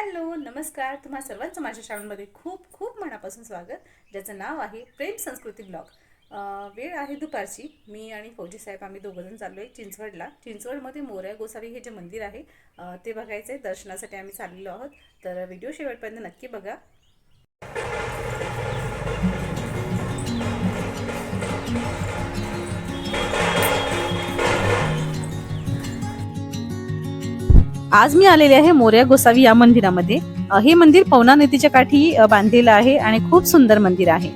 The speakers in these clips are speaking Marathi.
हॅलो नमस्कार. तुम्हा सर्वांचं माझ्या शाळांमध्ये खूप खूप मनापासून स्वागत. ज्याचं नाव आहे प्रेम संस्कृती ब्लॉग. वेळ आहे दुपारची. मी आणि फौजी साहेब आम्ही दोघंजण चाललो आहे चिंचवडला. चिंचवडमध्ये मोऱ्या गोसावी हे जे मंदिर आहे ते बघायचं आहे दर्शनासाठी आम्ही चाललेलो आहोत. तर व्हिडिओ शेवटपर्यंत नक्की बघा. आज मी आलेले आहे मोर्या गोसावी या मंदिरामध्ये. हे मंदिर पवना नदीच्या काठी बांधलेलं आहे आणि खूप सुंदर मंदिर आहे.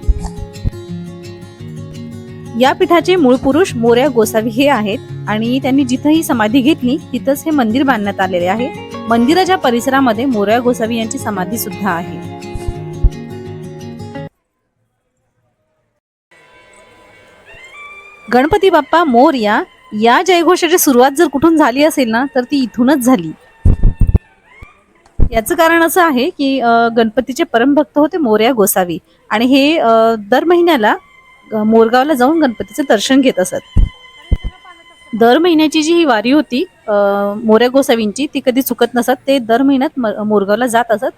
या पीठाचे मूळ पुरुष मोर्या गोसावी हे आहेत आणि त्यांनी जिथं ही समाधी घेतली तिथंच हे मंदिर बांधण्यात आलेले आहे. मंदिराच्या परिसरामध्ये मोर्या गोसावी यांची समाधी सुद्धा आहे. गणपती बाप्पा मोर्या या जयघोषाची सुरुवात जर कुठून झाली असेल ना तर ती इथूनच झाली. याचं कारण असं आहे की गणपतीचे परमभक्त होते मोर्या गोसावी. आणि हे दर महिन्याला मोरगावला जाऊन गणपतीचं दर्शन घेत असत. दर महिन्याची जी ही वारी होती मोर्या गोसावींची ती कधी चुकत नसत. ते दर महिन्यात मोरगावला जात असत.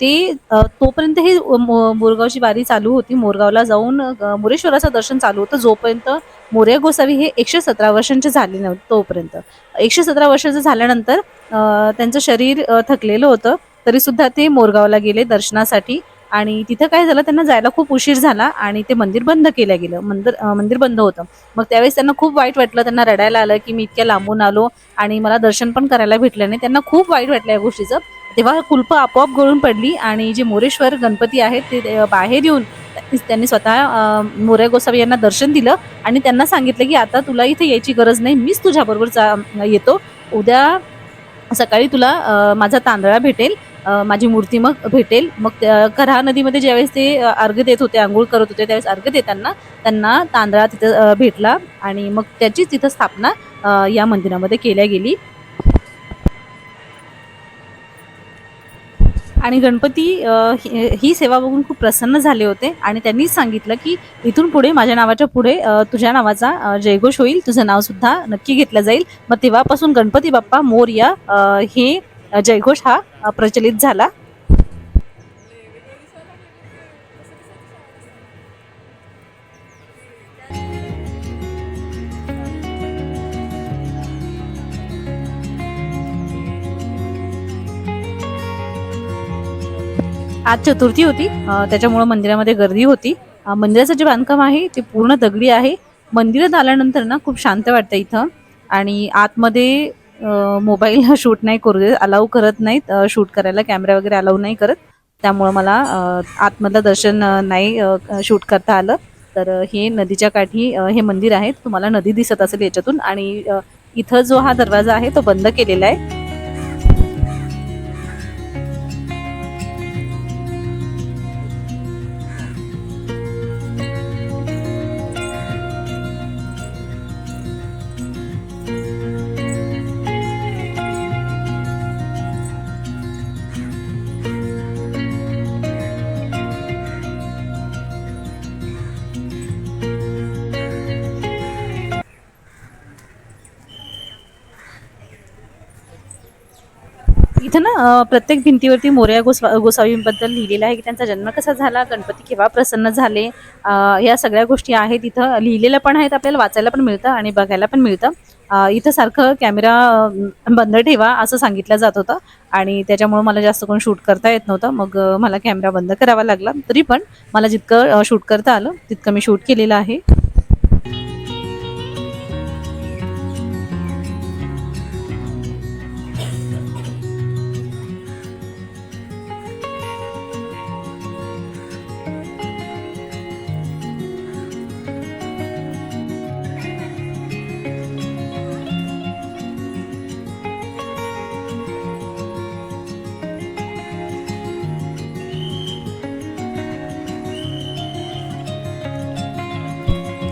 ते तोपर्यंत ही मोरगावची वारी चालू होती. मोरगावला जाऊन मोरेश्वराचं दर्शन चालू होतं. जोपर्यंत मोरे गोसावी हे एकशे सतरा वर्षांचे झाले नव्हते तोपर्यंत. एकशे सतरा वर्षाचं झाल्यानंतर त्यांचं शरीर थकलेलं होतं. तरी सुद्धा ते मोरगावला गेले दर्शनासाठी. आणि तिथं काय झालं त्यांना जायला खूप उशीर झाला आणि ते मंदिर बंद केलं गेलं. मंदिर मंदिर बंद होतं. मग त्यावेळेस त्यांना खूप वाईट वाटलं. त्यांना रडायला आलं की मी इतक्या लांबून आलो आणि मला दर्शन पण करायला भेटलं नाही. त्यांना खूप वाईट वाटलं या गोष्टीचं. तेव्हा कुल्प आपोआप गळून पडली आणि जे मोरेश्वर गणपती आहेत ते बाहेर येऊन त्यांनी स्वतः मोरे गोसावी यांना दर्शन दिलं आणि त्यांना सांगितलं की आता तुला इथे यायची गरज नाही मीच तुझ्याबरोबर जा येतो. उद्या सकाळी तुला माझा तांदळा भेटेल माझी मूर्ती मग भेटेल. मग त्या- नदीमध्ये ज्यावेळेस ते अर्घ अर्घ्य देत होते आंघोळ करत होते त्यावेळेस अर्घ देताना त्यांना तांदळा तिथं भेटला आणि मग त्याचीच तिथं स्थापना या मंदिरामध्ये केल्या गेली. आणि गणपती ही सेवा बघून खूप प्रसन्न झाले होते आणि त्यांनीच सांगितलं की इथून पुढे माझ्या नावाच्या पुढे तुझ्या नावाचा जयघोष होईल. तुझं नावसुद्धा नक्की घेतलं जाईल. मग तेव्हापासून गणपती बाप्पा मोर्या हे जयघोष हा प्रचलित झाला. आज चतुर्थी होती. त्याच्यामुळे त्याच्यामुळं मंदिरामध्ये गर्दी होती. मंदिराचं जे बांधकाम आहे ते पूर्ण दगडी आहे. मंदिरात आल्यानंतर ना खूप शांत वाटतं इथं. आणि आतमध्ये मोबाईल शूट नाही करू देत अलाव करत नाहीत. शूट करायला कॅमेरा वगैरे अलाव नाही करत. त्यामुळं मला आतमधलं दर्शन नाही शूट करता आलं. तर हे नदीच्या काठी हे मंदिर आहे. तुम्हाला नदी दिसत असेल याच्यातून. आणि इथं जो हा दरवाजा आहे तो बंद केलेला आहे. इथं ना प्रत्येक भिंतीवरती मोर्या गोसा गोसावींबद्दल लिहिलेलं आहे की त्यांचा जन्म कसा झाला गणपती केव्हा प्रसन्न झाले या सगळ्या गोष्टी आहेत इथं. लिहिलेल्या पण आहेत आपल्याला वाचायला पण मिळतं आणि बघायला पण मिळतं. इथं सारखं कॅमेरा बंद ठेवा असं सांगितलं जात होतं आणि त्याच्यामुळं मला जास्त कोण शूट करता येत नव्हतं. मग मला कॅमेरा बंद करावा लागला. तरी पण मला जितकं शूट करता आलं तितकं मी शूट केलेलं आहे.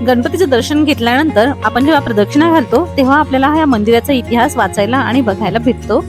गणपतीचं दर्शन घेतल्यानंतर आपण जेव्हा प्रदक्षिणा घालतो तेव्हा आपल्याला ह्या मंदिराचा इतिहास वाचायला आणि बघायला भेटतो.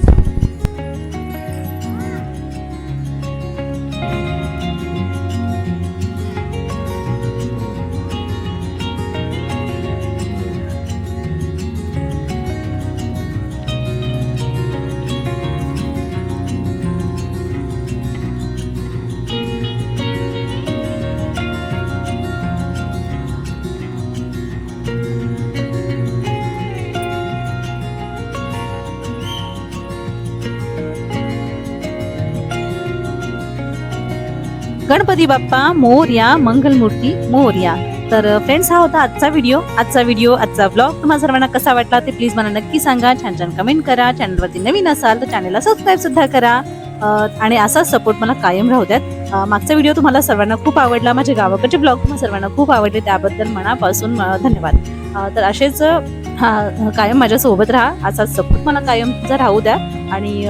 गणपती बाप्पा मोरया मंगलमूर्ती मोरया. तर फ्रेंड्स हा होता आजचा व्हिडिओ आजचा व्हिडिओ आजचा ब्लॉग तुम्हाला सर्वांना कसा वाटला ते प्लीज मला नक्की सांगा. छान छान कमेंट करा. चॅनलवरती नवीन असाल तर चॅनलला सबस्क्राईब सुद्धा करा. आणि असाच सपोर्ट मला कायम राहू द्यात. मागचा व्हिडिओ तुम्हाला सर्वांना खूप आवडला. माझे गावाकडचे ब्लॉग तुम्हाला सर्वांना खूप आवडले. त्याबद्दल मनापासून धन्यवाद. तर असेच कायम माझ्यासोबत राहा. असाच सपोर्ट मला कायम राहू द्या. आणि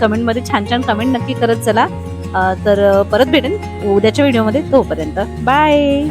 कमेंटमध्ये छान छान कमेंट नक्की करत चला. तर परत भेटेन उद्याच्या व्हिडिओमध्ये तोपर्यंत. बाय!